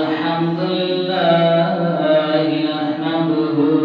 الحمد لله نحمده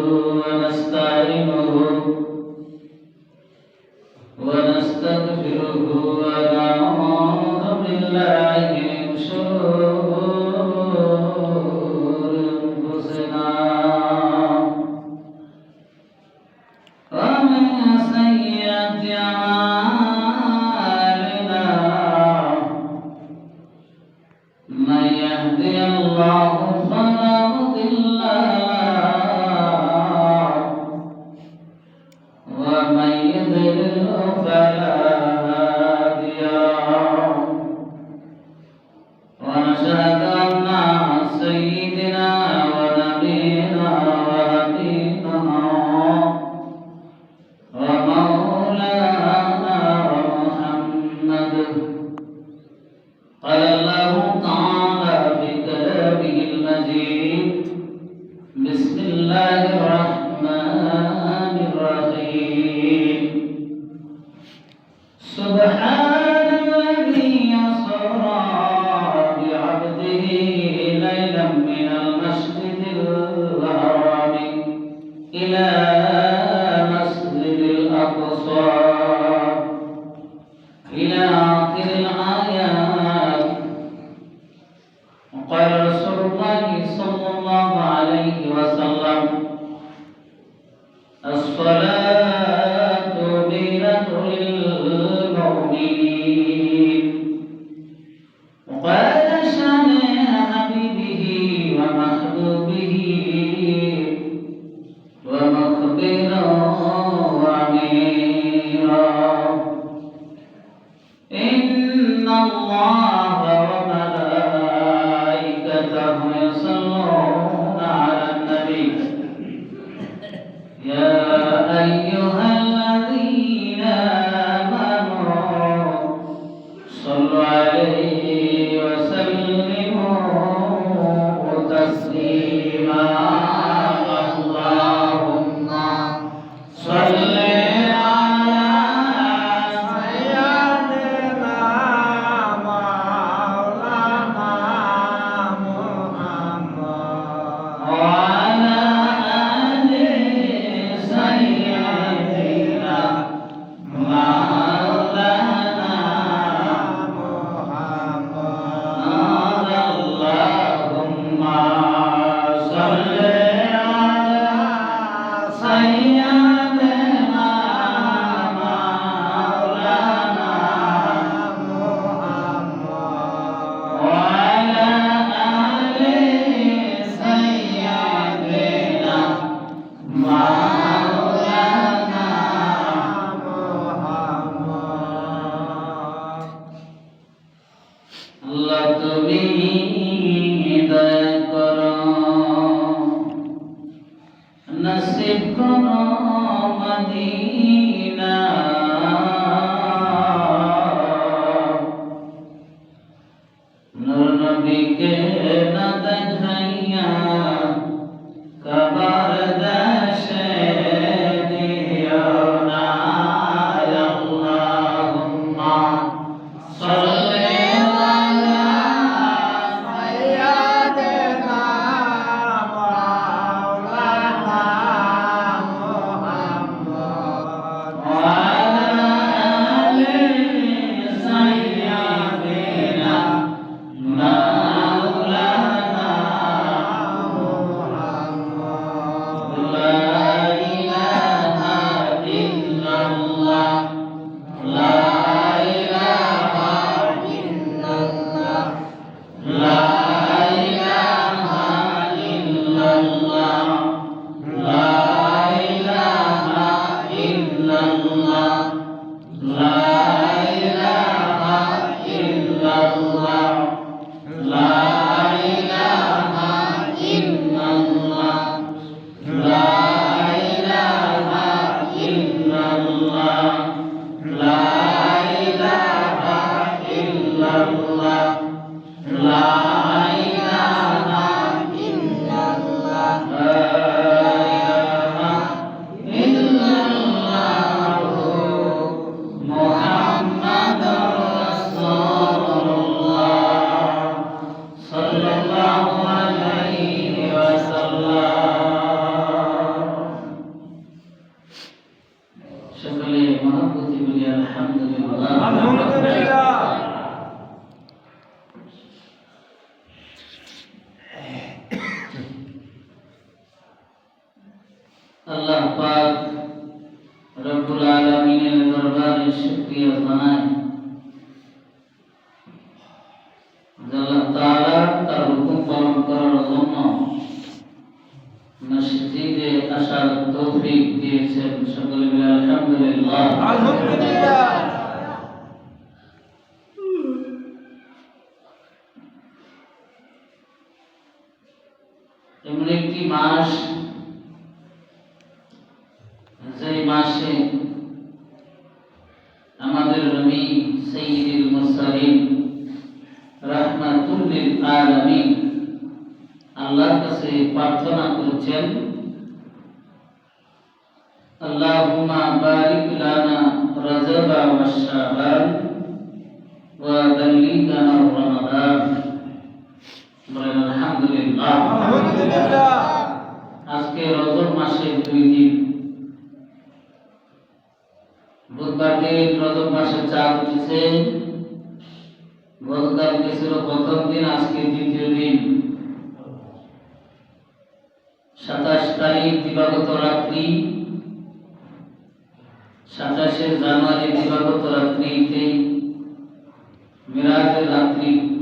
नसीब करो मदी মুরসালিন রাহমাতুল লিল আলামিন আল্লাহর কাছে প্রার্থনা করেছেন আল্লাহুম্মা বারিক লানা রাজাবা ওয়া শাবান ওয়া বাল্লিগনা রমাদান। বলেন আলহামদুলিল্লাহ। আলহামদুলিল্লাহ। আজকে রজব মাসের দুই দিন। প্রথম দিন, আজকে দ্বিতীয় দিন। সাতাশ তারিখ, দিবাগত রাত্রি। সাতাশে জানুয়ারি, দিবাগত রাত্রিতে। মিরাজের রাত্রি।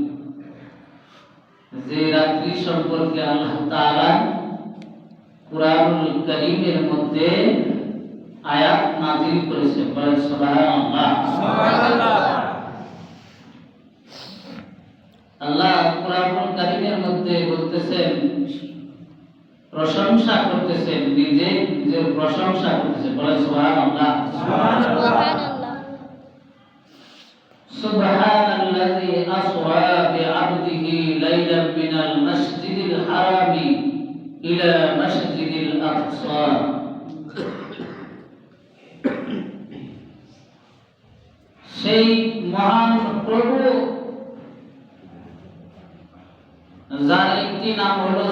যে রাত্রি সম্পর্কে আল্লাহ তাআলা কুরআনুল কারীমের মধ্যে আয়াত নাযিল করেছে বলেন সুবহানাল্লাহ সুবহানাল্লাহ আল্লাহ কুরআনুল কারীমের মধ্যে বলতেছেন প্রশংসা করতেছেন নিজে নিজের প্রশংসা করতেছেন বলেন সুবহানাল্লাহ সুবহানাল্লাহ سبحان الذي أسرى بعبده ليلا من المسجد الحرام إلى مسجد الأقصى সেই মহান প্রভু। যার একটি নাম হলো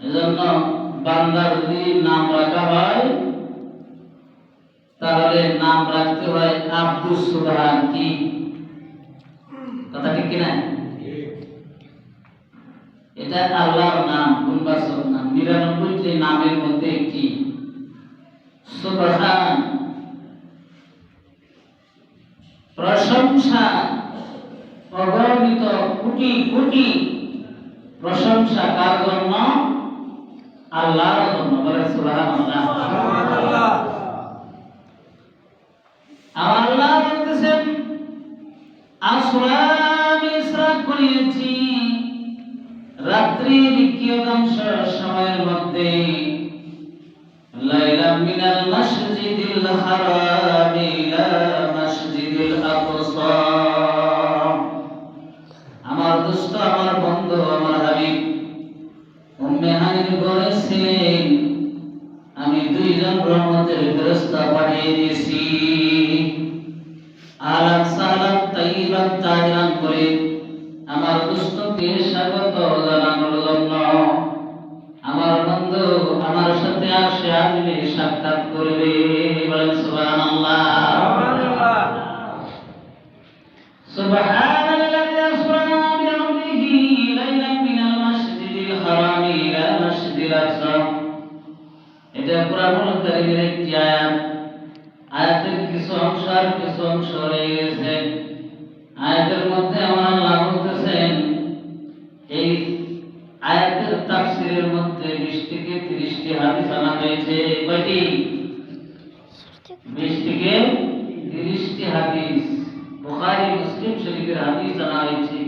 এজন্য বান্দার যদি নাম রাখা হয়, তাহলে নাম রাখতে হয় আব্দুল সুবহান কি? কথা ঠিক কিনা? এটা আল্লাহর নাম, গুণবাচক নাম। নিরানব্বইটি নামের মধ্যে একটি। সুবহান প্রশংসা অগণিত কোটি কোটি প্রশংসা কার জন্য? আল্লাহর জন্য। বলে সুবহানাল্লাহ। আমার আল্লাহ বলতেছেন আসরা করিয়েছি রাত্রির কিয়দাংশ সময়ের মধ্যে মিনাল মসজিদিল হারাম ইলা মসজিদিল আকসা। আমার দোস্ত আমার বন্ধু, আমার হাবিব, উম্মে হানির ঘরে আমি দুইজন রহমতের ফেরেশতা পাঠিয়ে দিয়েছি। আলাম সালাম তাইবান তাজরান করে আমার দুষ্টকে স্বাগত কিছু অংশ আর কিছু অংশ রয়ে গেছে। আয়াতের মধ্যে আমার আল্লাহ বলতেছেন এই আয়াতের তাফসীরের মধ্যে 20 থেকে 30 টি হাদিস আনা হয়েছে। কয়টি 20 থেকে 30 টি হাদিস বুখারী মুসলিম শরীফের হাদিস আনা হয়েছে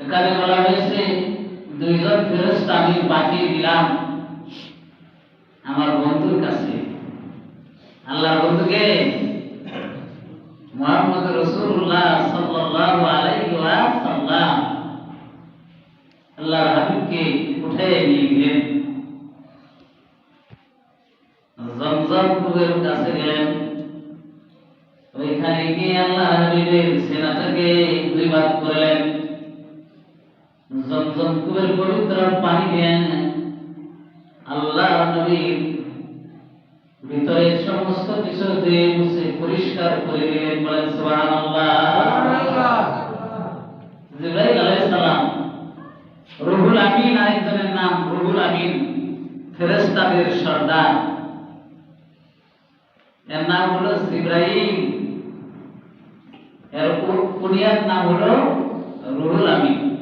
এখানে বলা হয়েছে দুইজন ফেরস্তা আমি পাঠিয়ে দিলাম আমার বন্ধুর কাছে বন্ধুকে মোহাম্মদ রসুল্লাহ সাল্লাল্লাহু আলাইহি হাবিবকে উঠে নিয়ে গেলেন। জমজম কুবের কাছে গেলেন। ওইখানে গিয়ে আল্লাহ হাবিবের সেনাটাকে দুই ভাগ করলেন। জমজম কুবের পবিত্র পানি দেন। আল্লাহ নবীর ভিতরে সমস্ত কিছু দিয়ে মুছে পরিষ্কার করে দিলেন বলেন সুবহানাল্লাহ। জিবরাইল আলাইহিস সালাম রুহুল আমিন আরেকজনের নাম রুহুল আমিন ফেরেশতাদের সর্দার। এর নাম হলো জিব্রাইল। এর কু- কুনিয়ার নাম হলো রুহুল আমিন।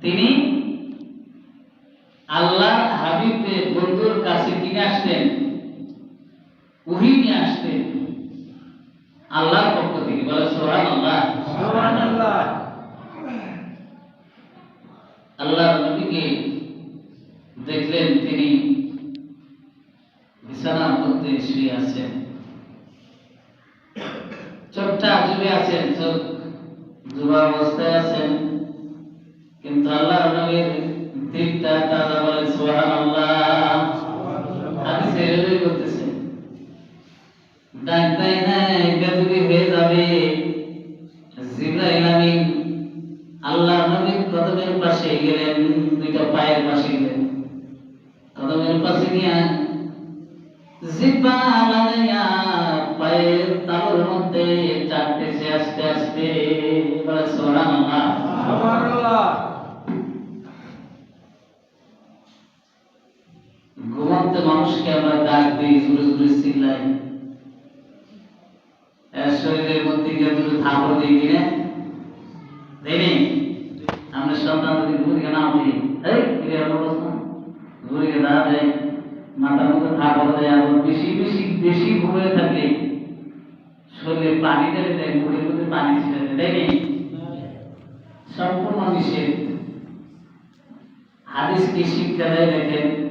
তিনি আল্লাহ হাবিবের বন্ধুর কাছে কিনে আসতেন উহি নিয়ে আসতেন আল্লাহর পক্ষ থেকে বলে সোহান আল্লাহ সুবহানাল্লাহ। আল্লাহর নবীকে দেখলেন তিনি বিছানার মধ্যে শুয়ে আছেন। চোখটা ডুবে আছেন চোখ ডুবা অবস্থায় আছেন। কিন্তু আল্লাহর নবীর ডাক দেয় নাই বেদবি হয়ে যাবে। জিব্রাইল আমিন আল্লাহ নবীর কদমের পাশে গেলেন দুইটা পায়ের পাশে গেলেন। কদমের পাশে গিয়া জিব্বা লাগাইয়া পায়ের তালুর মধ্যে চাপতেছে আস্তে আস্তে বলে সুবহানাল্লাহ। সুবহানাল্লাহ। ঘুমন্ত মানুষকে আমরা ডাক দিই জোরে জোরে চিল্লাই শরীরের মধ্যে গিয়ে দুটো থাপড় দিই কিনা দেয়নি আমরা সন্তান যদি ঘুরিকে না এই ক্রিয়া করো না? দেয়, মাথার মধ্যে দেয় বেশি বেশি বেশি থাকলে শরীরে পানি ঢেলে দেয় মুখের মধ্যে পানি ছেড়ে দেয় দেয়নি সম্পূর্ণ নিষেধ। হাদিস কি শিক্ষা দেয় দেখেন?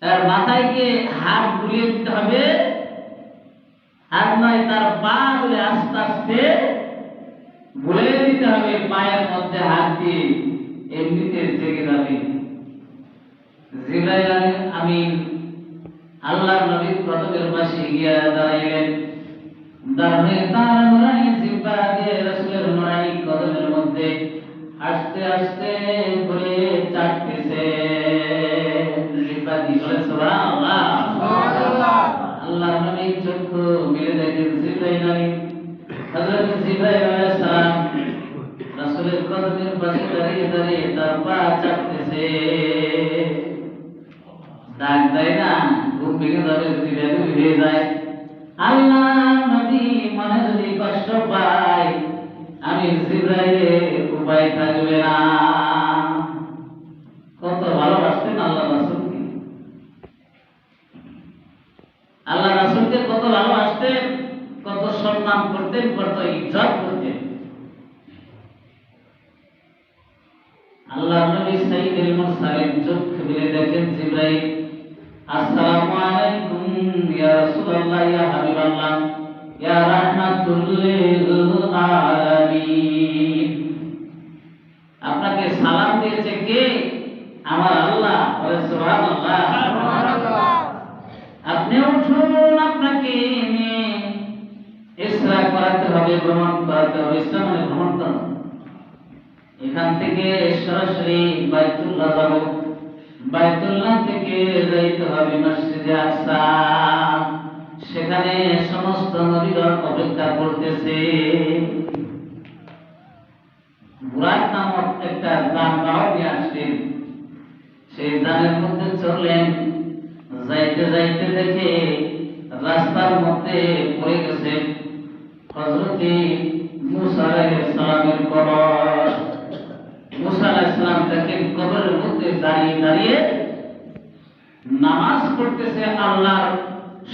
তার মাথায় গিয়ে হাত বুলিয়ে দিতে হবে। হাত নয়, তার পা বলে আস্তে আস্তে বুলিয়ে দিতে হবে। পায়ের মধ্যে হাত দিয়ে এমনিতে জেগে যাবে। আমিন আল্লাহর নবীর কদমের পাশে গিয়া দাঁড়াইলেন? দাঁড়ানো তার নুরানি জিব্বা দিয়ে রাসূলের নুরানি কদমের মধ্যে আস্তে আস্তে করে চাটতেছে। জিব্বা বলে সুবহানাল্লাহ। সুবহানাল্লাহ। আল্লাহ নবী চক্ষু মিলে দেখেন জিব্রাইল আমিন হযরত জিব্রাইল আলাইহিস সালাম রাসূলের কদমের পাশে দাঁড়িয়ে দাঁড়িয়ে তার পা চাটতেছে ডাক দেয় না ঘুম ভেঙে যাবে যদি বেদবি হয়ে যায়। আল্লাহ নবী মনে যদি কষ্ট পায় আমি জিব্রাইলের উপায় থাকবে না। কত ভালোবাসতেন আল্লাহ রাসূলকে আল্লাহ রাসূলকে কত ভালোবাসতেন কত সম্মান করতেন কত ইজ্জত করতেন। আল্লাহ নবী সাইয়্যিদুল মুরসালিন চোখ মেলে দেখেন জিব্রাইল আসসালামু আলাইকুম ইয়া রাসূলুল্লাহ ইয়া হাবিবাল্লাহ ইয়া রাহমাতুল লিল আলামিন। আপনাকে সালাম দিয়েছে কে? আমার আল্লাহ বলে সুবহানাল্লাহ। সুবহানাল্লাহ। আপনি উঠুন ইসরা হবে ভ্রমণ করাতে হবে ইসরা মানে ভ্রমণ করা। এখান থেকে সরাসরি বাইতুল্লাহ যাব। বাইতুল্লাহ থেকে যাইতে হবে মসজিদে আকসা। সেখানে সমস্ত নবীগণ অপেক্ষা করতেছে। বুরাক নামক একটা যানবাহন নিয়ে আসলেন সেই যানের মধ্যে চললেন যাইতে যাইতে দেখে রাস্তার মধ্যে পড়ে গেছে। হজরতি মুসা আলাইহিস সালামের কবর। মুসা আলাইহিস সালাম দেখেন কবরের মধ্যে দাঁড়িয়ে দাঁড়িয়ে নামাজ পড়তেছে, আল্লাহর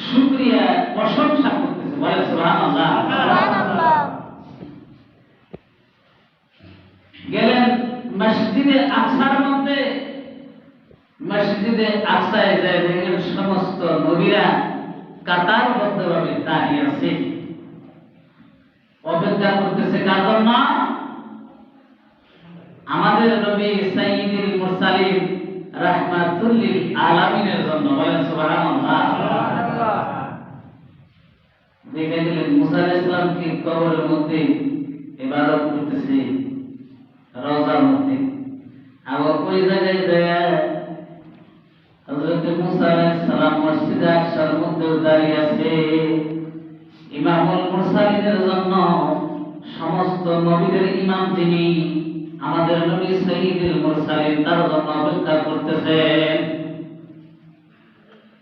শুকরিয়া, প্রশংসা করতেছে। বলে, সুবহানাল্লাহ। গেলেন মসজিদে আকসার মধ্যে। মসজিদে আকসায় যায় দেখেন সমস্ত নবীরা কাতারবদ্ধভাবে দাঁড়িয়ে আছে অপেক্ষা করতেছে কার জন্য আমাদের নবী সাইয়্যিদুল মুরসালিন রাহমাতুল লিল আলামিনের জন্য বলেন, সুবহানাল্লাহ। দেখে মুসা সালামকে কবরের মধ্যে ইবাদত করতেছে রওজার মধ্যে। আবার ওই জায়গায় যায়, হযরত মুসা আলাইহিস সালাম মসজিদে আকসার মধ্যে দাঁড়িয়ে আছে। ইমামুল মুরসালিনের জন্য সমস্ত নবীদের ইমাম তিনি আমাদের নবী মুরসালিন তার জন্য অপেক্ষা করতেছেন।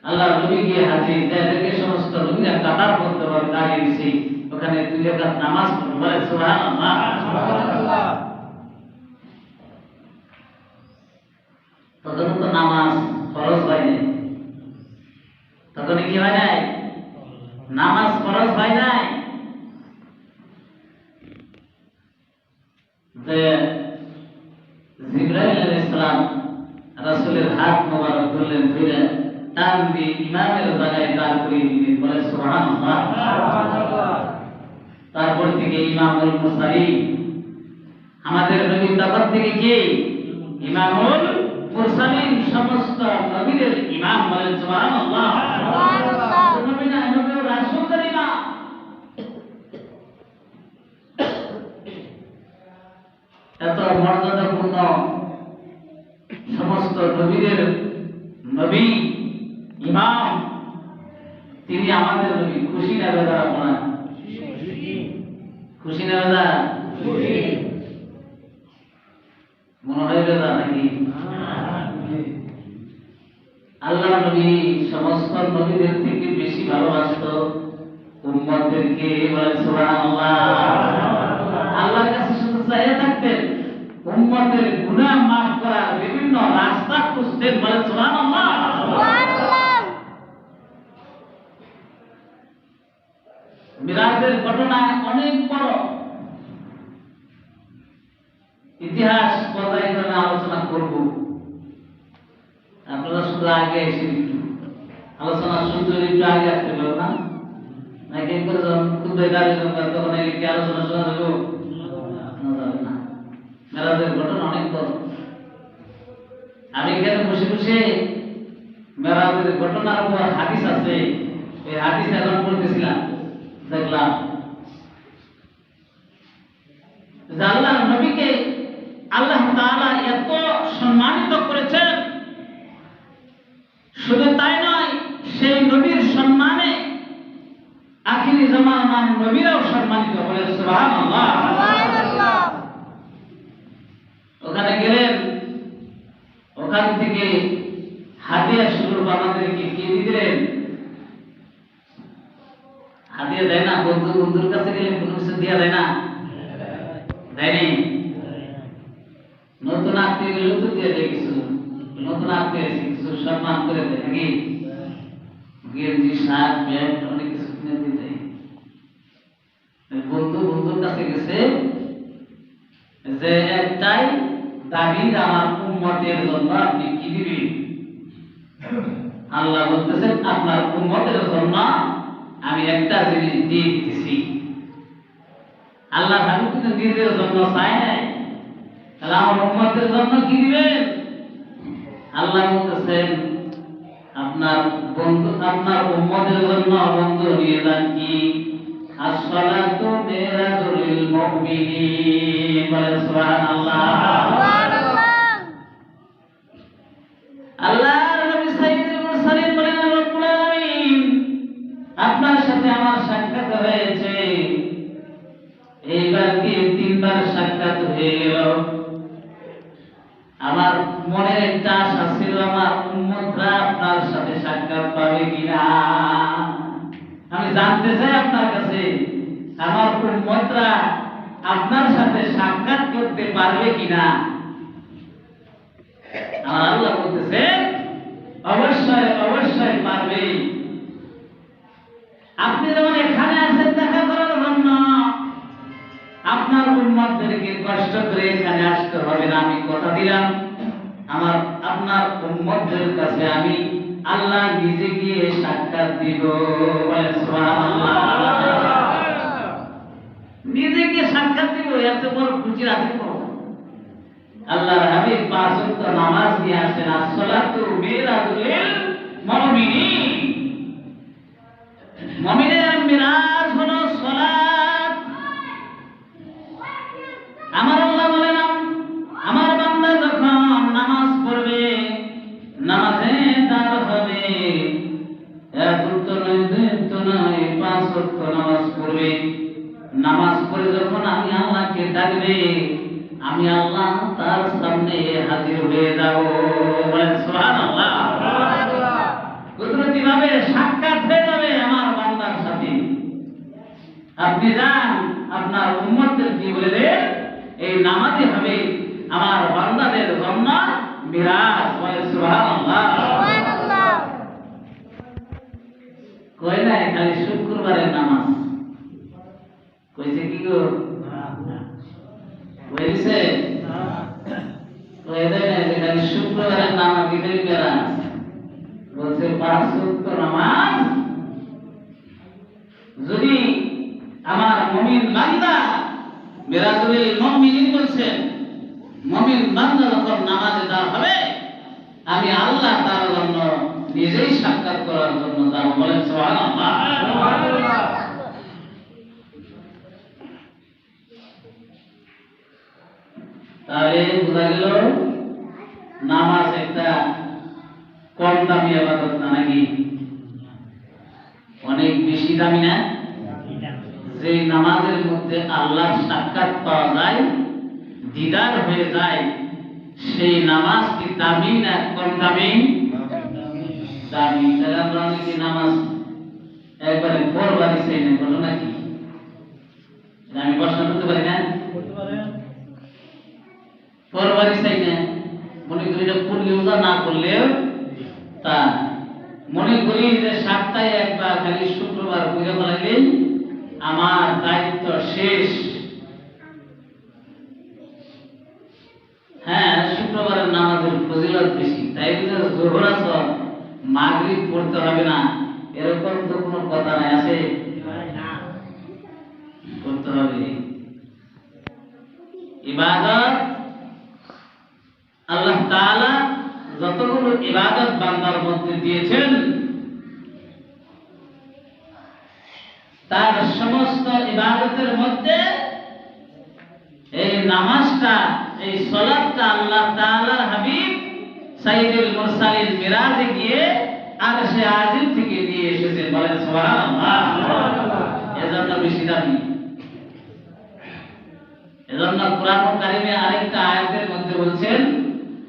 আল্লাহ নবী গিয়ে হাজির যাদেরকে সমস্ত নবীরা কাতার করতে পারে দাঁড়িয়ে দিছি ওখানে দুই নামাজ পড়বে বলে সুবহানাল্লাহ। সুবহানাল্লাহ। তখন তো নামাজ ফরজ হয় নাই। তখন কি হয় নাই? নামাজ ফরজ হয় নাই? যে হাত মোবারক ধরলেন, ধরে টান দিয়ে ইমামের জায়গায় দাঁড় করিয়ে দিলেন, বলে তারপর থেকে ইমামুল মুরসালিন, আমাদের নবী তখন থেকে কে? ইমামুল সমস্ত নবীদের ইমাম বলেন সুবহানাল্লাহ। নবী না নবী ও রাসূলদের ইমাম এত মর্যাদাপূর্ণ সমস্ত নবীদের নবী ইমাম তিনি আমাদের নবী। খুশি না বেদা আপনার? খুশি না বেদা? মনে হয় বেদা নাকি? আল্লাহ নবী সমস্ত নবীদের থেকে বেশি ভালোবাসত উম্মতদেরকে বলে সুবহানাল্লাহ। আল্লাহর কাছে চাইয়া থাকতেন উম্মতের গুনাহ মাফ করার বিভিন্ন রাস্তা খুঁজতেন বলে, সুবহানাল্লাহ। মিরাজের ঘটনা অনেক বড়। ইতিহাস পর্যায়ক্রমে আলোচনা করব। আপনারা শুধু আগে এসে একটু আলোচনা শুনতে একটু আগে আসতে পারো না? নাকি করে যখন খুদ্ দাঁড়িয়ে তখন আলোচনা শোনা যাবে? মেরাজের ঘটনা অনেক বড়। আমি এখানে বসে বসে মেরাজের ঘটনার উপর হাদিস আছে। এই হাদিস এখন পড়তেছিলাম, দেখলাম। আল্লাহ নবীকে আল্লাহ তাআলা এত সম্মানিত করেছেন। শুধু তাই নয়, সেই নবীর সম্মানে আখিরি জামানার নবীরাও সম্মানিত বলে সুবহানাল্লাহ সুবহানাল্লাহ ওখানে গেলেন ওখান থেকে হাদিয়া স্বরূপ আমাদেরকে, কি দিলেন হাদিয়া দেয় না? বন্ধু বন্ধুর কাছে গেলে কোনো কিছু দিয়া দেয় না? দেয়নি নতুন আত্মীয় গেলেও তো দিয়ে দেয় কিছু। নতুন আত্মীয় এসে কিছু সম্মান করে দেয় নাকি? গেঞ্জি, শার্ট, প্যান্ট, অনেক কিছু কিনে দিয়ে দেয়। বন্ধু বন্ধুর কাছে গেছে যে একটাই আমার উম্মতের জন্য আপনি কি দিবেন? আল্লাহ বলতেছেন, আপনার উম্মতের জন্য আমি একটা জিনিস দিয়ে দিতেছি। আল্লাহ কিন্তু জন্য নাই। তাহলে আমার উম্মতের জন্য কি দিবেন? আল্লাহ বলতেছেন, আপনার বন্ধু, আপনার উম্মতের জন্য বন্ধু নিয়ে যান কি? আসসালাতু মিরাজুল মুমিনিন। বলে সুবহানাল্লাহ। তিনবার সাক্ষাৎ হয়ে গেল আমার মনের একটা আশা ছিল, আমার উম্মতরা আপনার সাথে সাক্ষাৎ পাবে কিনা? আমি জানতে চাই আপনার কাছে, আমার উম্মতরা আপনার সাথে সাক্ষাৎ করতে পারবে কিনা? আমার আল্লাহ বলতেছে, অবশ্যই অবশ্যই পারবে। আপনি যেমন এখানে আছেন আপনার উম্মতদেরকে কষ্ট করে এখানে আসতে হবে না, আমি কথা দিলাম। আমার, আপনার উম্মতদের কাছে আমি আল্লাহ নিজে গিয়ে সাক্ষাৎ দিব। বলেন সুবহানাল্লাহ। নিজে গিয়ে সাক্ষাৎ দিব এত বড় খুশি কোনো আল্লাহর হাবিব পাঁচ ওয়াক্ত নামাজ নিয়ে আসেন আসসালাতু মিরাজুল মুমিনিন। মুমিনের মিরাজ হলো শুক্রবারের নামাজ দিতে পেরা বলছে, পাঁচ ওয়াক্ত নামাজ? যদি আমার মুমিন বান্দা মিরাজুল মুমিনিন বলছেন মুমিন বান্দা যখন নামাজে দাঁড় হবে, আমি আল্লাহ তার জন্য নিজেই সাক্ষাৎ করার জন্য যাব। বলেন সুবহানাল্লাহ। তাহলে বোঝা গেল নামাজ একটা কম দামি আবাদত না নাকি? অনেক বেশি দামি না? যে নামাজের মধ্যে আল্লাহর সাক্ষাৎ পাওয়া যায়, দিদার হয়ে যায়, সেই নামাজ কি দামি না কম দামি? দামি। তাহলে অনেকে নামাজ একবারে পরবারই চাই না বলো নাকি? আমি প্রশ্ন করতে পারি না? পরবারই চাই না মনে করি এটা যা না করলেও তা মনে করি যে সপ্তাহে একবার খালি শুক্রবার পূজা করাইলে আমার দায়িত্ব শেষ। হ্যাঁ শুক্রবারের নামাজের ফজিলত বেশি, তাই বুঝে জোহর আসর পড়তে হবে না, এরকম তো কোনো কথা নাই, আছে? করতে হবে। ইবাদত আল্লাহ তাআলা যতগুলো ইবাদত বান্দার মধ্যে দিয়েছেন, তার সমস্ত ইবাদতের মধ্যে এই নামাজটা, এই সলাৎটা আল্লাহ তাআলার হাবিব সাইয়্যিদুল মুরসালিন মিরাজে গিয়ে আর সে আজিম থেকে নিয়ে এসেছেন। বলেন সুবহানাল্লাহ। এজন্য বেশি দামি। এজন্য কোরআন কারিমে আরেকটা আয়াতের মধ্যে বলছেন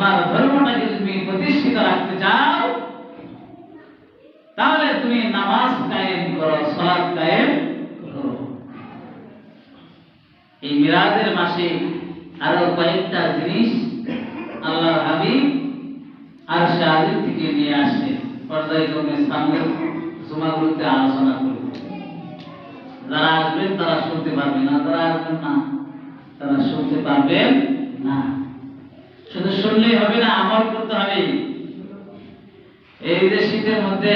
তোমার ধর্মটাকে তুমি প্রতিষ্ঠিত রাখতে চাও, তাহলে তুমি নামাজ কায়েম করো সলাৎ কায়েম করো। এই মিরাজের মাসে আরও কয়েকটা জিনিস আল্লাহ হাবিব আর শাহিদ থেকে নিয়ে আসে। পর্যায়ক্রমে সামনে জুমাগুলোতে আলোচনা করব। যারা আসবেন তারা শুনতে পারবেন না, যারা আসবেন না, তারা শুনতে পারবেন না। শুধু শুনলেই হবে না আমল করতে হবে। এই যে শীতের মধ্যে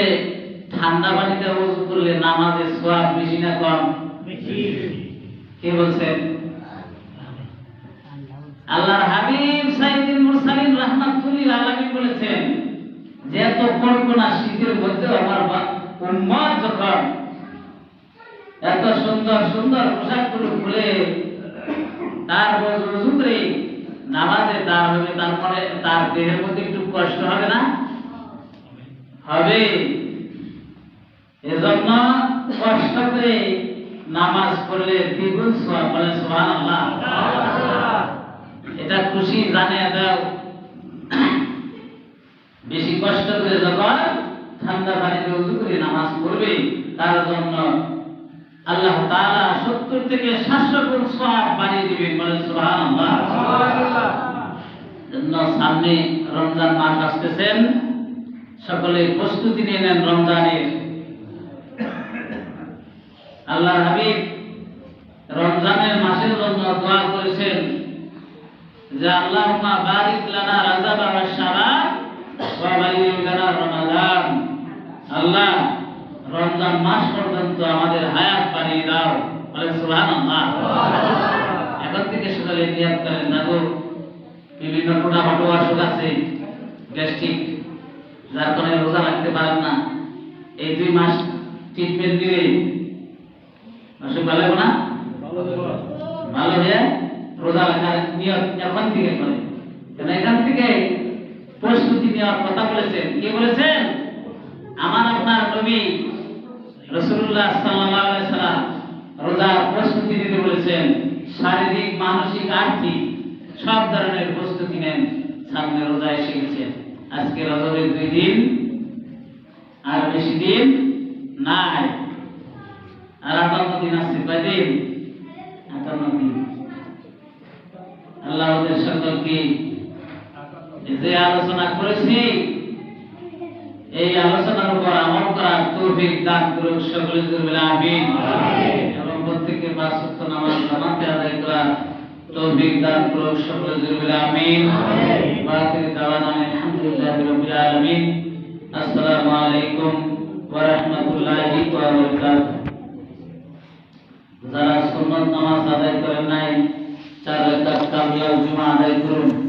ঠান্ডা পানিতে ওযু করলে নামাজের সোয়াব বেশি না কম? কে বলছেন আল্লাহর হাবিব সাইয়্যিদুল মুরসালিন রাহমাতুল্লিল আলামিন বলেছেন যে এত কল্পনা শীতের মধ্যে আমার উম্মত যখন এত সুন্দর সুন্দর পোশাকগুলো খুলে তারপর রুজু নামাজে দাঁড় হবে, তারপরে তার দেহের মধ্যে একটু কষ্ট হবে না? হবে। এজন্য কষ্ট করে নামাজ পড়লে দ্বিগুণ সওয়াব বলে সুবহানাল্লাহ। এটা খুশি জানিয়ে দাও। বেশি কষ্ট করে যখন ঠান্ডা পানিতে উজু করে নামাজ পড়বে, তার জন্য আল্লাহ তাআলা 70 থেকে 700 গুণ সওয়াব বাড়িয়ে দিবেন বলে সুবহানাল্লাহ। জন্য সামনে রমজান মাস আসতেছেন। সকলে প্রস্তুতি নিয়ে নেন রমজানের। আল্লাহ হাবিব রমজানের মাসের জন্য দোয়া করেছেন যে আল্লাহুম্মা বারিক লানা ওয়া শাবাব ওয়া বালিগ রমাদান। আল্লাহ রমজান মাস পর্যন্ত আমাদের হায়াত বাড়িয়ে দাও। বলে সুবহানাল্লাহ। এখন থেকে সকালে নিয়াত করেন দেখো বিভিন্ন টোটা ফাটো অসুখ আছে গ্যাস্ট্রিক যার কারণে রোজা রাখতে পারেন না। এই দুই মাস ট্রিটমেন্ট দিলে অসুখ ভালো না? ভালো হয়ে রোজা রাখার নিয়ত এখন থেকে করে। কেন এখান থেকে প্রস্তুতি নেওয়ার কথা বলেছেন? কি বলেছেন? আমার আপনার নবী রসুল্লাহ সাল্লাম রোজার প্রস্তুতি নিতে বলেছেন, শারীরিক, মানসিক, আর্থিক সব ধরনের প্রস্তুতি নেন, সামনে রোজা এসে গেছে। আজকে রজবের দুই দিন, আর বেশি দিন নাই। আর আটান্ন দিন আসছে কয়দিন আটান্ন দিন। আল্লাহ সকলকে যে আলোচনা করেছি এই আলোচনার উপর আমল করার তৌফিক দান করুক সকলে দুর্বল আমিন। এবং প্রত্যেকের পাঁচ ওয়াক্ত নামাজ জামাতে আদায় করার তৌফিক দান করুক সকলে দুর্বল আমিন। বাকির দাওয়ানা আলহামদুলিল্লাহি রাব্বিল আলামিন। আসসালামু আলাইকুম ওয়া রাহমাতুল্লাহি ওয়া বারাকাতুহু। যারা সুন্নত নামাজ আদায় করেন নাই চার রাকাত কামিয়াল জুমা আদায় করুন।